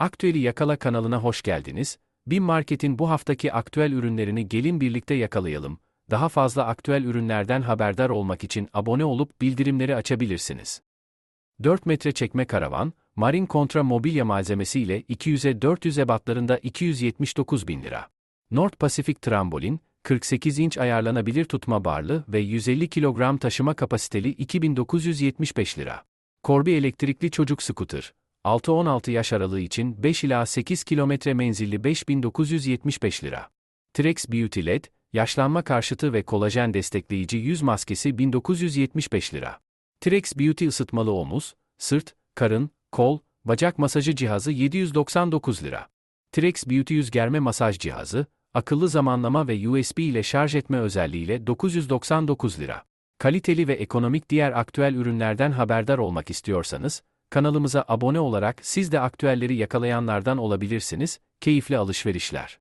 Aktüeli Yakala kanalına hoş geldiniz. Bin Market'in bu haftaki aktüel ürünlerini gelin birlikte yakalayalım. Daha fazla aktüel ürünlerden haberdar olmak için abone olup bildirimleri açabilirsiniz. 4 metre çekme karavan, Marin Kontra mobilya malzemesi ile 200'e 400 ebatlarında 279 bin lira. North Pacific trambolin, 48 inç ayarlanabilir tutma barlı ve 150 kilogram taşıma kapasiteli 2975 lira. Corby elektrikli çocuk scooter, 6-16 yaş aralığı için 5 ila 8 kilometre menzilli 5975 lira. Trex Beauty LED, yaşlanma karşıtı ve kolajen destekleyici yüz maskesi 1975 lira. Trex Beauty ısıtmalı omuz, sırt, karın, kol, bacak masajı cihazı 799 lira. Trex Beauty yüz germe masaj cihazı, akıllı zamanlama ve USB ile şarj etme özelliğiyle 999 lira. Kaliteli ve ekonomik diğer aktüel ürünlerden haberdar olmak istiyorsanız, kanalımıza abone olarak siz de aktüelleri yakalayanlardan olabilirsiniz, keyifli alışverişler.